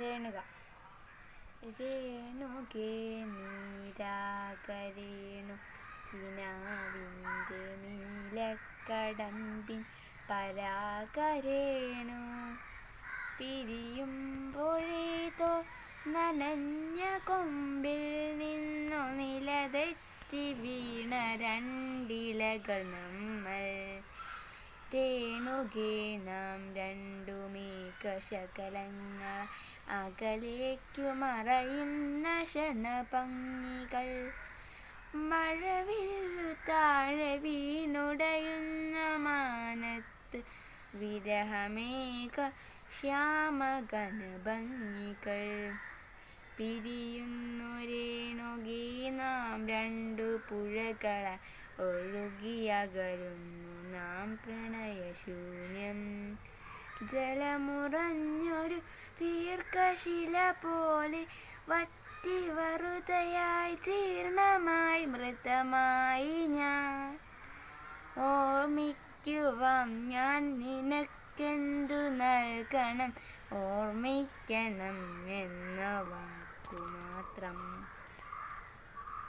രേണുക രേണുകേ നീരാകരേണു. കിനാവിന്റെ നീലക്കടമ്പിൻ പരാകരേണു പിരിയുമ്പോഴേതോ നനഞ്ഞ കൊമ്പിൽ നിന്നു നിലതെറ്റി വീണ രണ്ടിലകൾ നമ്മൾ. രേണുകേ നാം രണ്ടുമേകശകലങ്ങൾ അകലേക്കു മറയുന്ന ക്ഷണഭംഗികൾ. മഴവില്ലു താഴെ വീണുടയുന്ന മാനത്ത് വിരഹമേക ശ്യാമഘനഭംഗികൾ പിരിയുന്നു രേണുകേ നാം രണ്ടു പുഴകള ഒഴുകിയകലുന്നു നാം പ്രണയശൂന്യം. ജലമുറഞ്ഞൊരു ദീർഘശില പോലെ വറ്റി വറുതയായി ജീർണമായി മൃതമായി ഞാൻ ഓർമ്മിക്കുവാൻ ഞാൻ നിനക്കെന്തു നൽകണം? ഓർമ്മിക്കണം എന്ന വാക്കു മാത്രം.